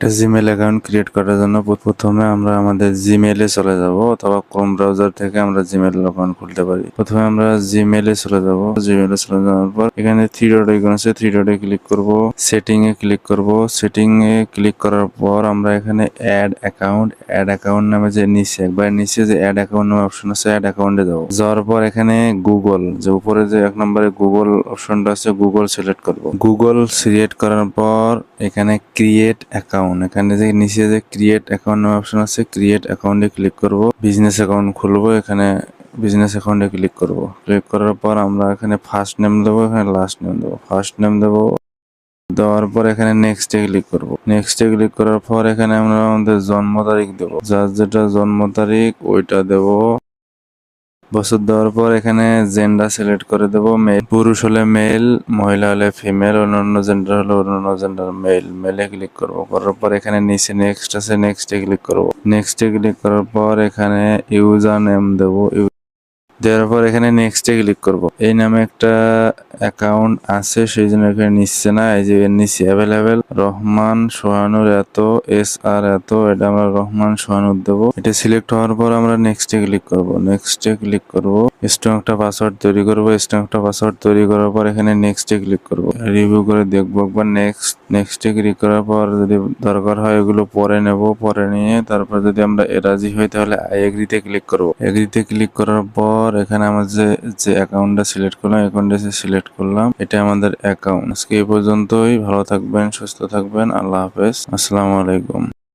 একটা Gmail account create করার জন্য প্রথমে আমরা আমাদের জিমেলে চলে যাব অথবা ক্রোম ব্রাউজার থেকে আমরা জিমেল অ্যাকাউন্ট খুলতে পারি। প্রথমে আমরা জিমেলে চলে যাব। জিমেলে চলে যাওয়ার পর এখানে থ্রি ডট আইকন আছে। থ্রি ডটে ক্লিক করব। সেটিং এ ক্লিক করব। সেটিং এ ক্লিক করার পর আমরা এখানে অ্যাড অ্যাকাউন্ট অ্যাড অ্যাকাউন্ট নামে যে নিচে, একবার নিচে যে অ্যাড অ্যাকাউন্ট নামে অপশন আছে অ্যাড অ্যাকাউন্টে যাব। যাওয়ার পর এখানে গুগল যে উপরে যে এক নম্বরে গুগল অপশনটা আছে গুগল সিলেক্ট করব। গুগল সিলেক্ট করার পর এখানে ক্রিয়েট অ্যাকাউন্ট এখানে যে নিচে যে ক্রিয়েট অ্যাকাউন্ট অপশন আছে ক্রিয়েট অ্যাকাউন্টে ক্লিক করব। বিজনেস অ্যাকাউন্ট খুলবো, এখানে বিজনেস অ্যাকাউন্টে ক্লিক করব। ক্লিক করার পর আমরা এখানে ফার্স্ট নেম দেবো, এখানে লাস্ট নেম দেবো। ফার্স্ট নেম দেবো, দেওয়ার পর এখানে নেক্সট ক্লিক করব। নেক্সট ক্লিক করার পর এখানে আমরা আমাদের জন্ম তারিখ দেবো। যার যেটা জন্ম তারিখ, ওইটা দেব। বছর দেওয়ার পর এখানে জেন্ডার সিলেক্ট করে দেব। মেল পুরুষ হলে মেল মহিলা হলে ফিমেল অন্যান্য জেন্ডার হলে অন্যান্য জেন্ডার মেল মেলে ক্লিক করব, করার পর এখানে নিচে নেক্সট আছে নেক্সট ক্লিক করব। নেক্সট ক্লিক করার পর এখানে ইউজার নেম দেবো দেওয়ার পর এখানে নেক্সট ক্লিক করব। এই নামে একটা অ্যাকাউন্ট আছে, সেই জন্য এখানে নিচ্ছে না। এই যে এর নিচে অ্যাভেলেবেল রহমান সোহানুর এত, এস আর এত, এটা আমরা রহমান সোহানুর দেবো। এটা সিলেক্ট হওয়ার পর আমরা নেক্সট ক্লিক করব। নেক্সট ক্লিক করব। স্ট্রং একটা পাসওয়ার্ড তৈরি করব। স্ট্রং একটা পাসওয়ার্ড তৈরি করার পর এখানে নেক্সট ক্লিক করব। রিভিউ করে দেখব একবার নেক্সট নেক্সট ক্লিক করার পর যদি দরকার হয় এগুলো পরে নেব। পরে নিয়ে তারপর যদি আমরা রাজি হই তাহলে আই এগ্রিতে ক্লিক করব। এগ্রিতে ক্লিক করার পর এখানে আমার যে যে অ্যাকাউন্টটা সিলেক্ট করলাম অ্যাকাউন্টে সিলেক্ট করলাম। এটা আমাদের অ্যাকাউন্ট আজকে এই পর্যন্তই। ভালো থাকবেন, সুস্থ থাকবেন। আল্লাহ হাফেজ। আসসালামু আলাইকুম।